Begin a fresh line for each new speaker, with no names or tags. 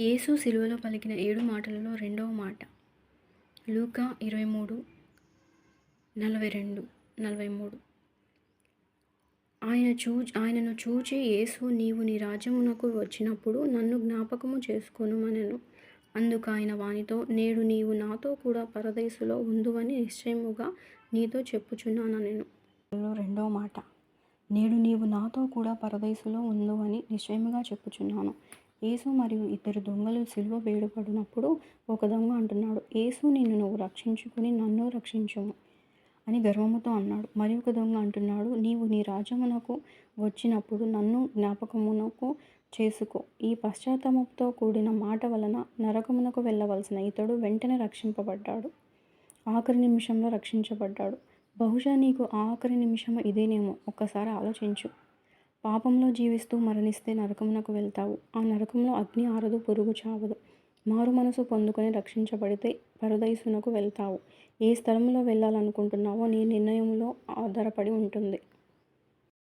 యేసు సిలువలో పలికిన ఏడు మాటలలో రెండవ మాట. లూకా ఇరవై మూడు నలభై రెండు నలభై మూడు ఆయన చూ ఆయనను చూచి యేసు నీవు నీ రాజ్యమునకు వచ్చినప్పుడు నన్ను జ్ఞాపకము చేసుకొనుమనెను. అందుకు ఆయన వానితో నేడు నీవు నాతో కూడా పరదేశులో ఉందువని నిశ్చయముగా నీతో చెప్పుచున్నాను నేను రెండవ మాట. నేడు నీవు నాతో కూడా పరదేశులో ఉందో అని నిశ్చయముగా చెప్పుచున్నాను. యేసు మరియు ఇద్దరు దొంగలు సిలువ వేడుపడినప్పుడు ఒక దొంగ అంటున్నాడు యేసు నిన్ను నువ్వు రక్షించుకుని నన్ను రక్షించుము అని గర్వముతో అన్నాడు. మరి ఒక దొంగ అంటున్నాడు నీవు నీ రాజ్యమునకు వచ్చినప్పుడు నన్ను జ్ఞాపకమునకు చేసుకో. ఈ పశ్చాత్తాపంతో కూడిన మాట వలన నరకమునకు వెళ్ళవలసిన ఇతడు వెంటనే రక్షింపబడ్డాడు. ఆఖరి నిమిషంలో రక్షించబడ్డాడు. బహుశా నీకు ఆఖరి నిమిషం ఇదేనేమో ఒక్కసారి ఆలోచించు. పాపంలో జీవిస్తూ మరణిస్తే నరకమునకు వెళ్తావు. ఆ నరకంలో అగ్ని ఆరదు పురుగు చావదు. మారు మనసు పొందుకొని రక్షించబడితే పరదైసునకు వెళ్తావు. ఏ స్థలంలో వెళ్ళాలనుకుంటున్నావో నీ నిర్ణయంలో ఆధారపడి ఉంటుంది.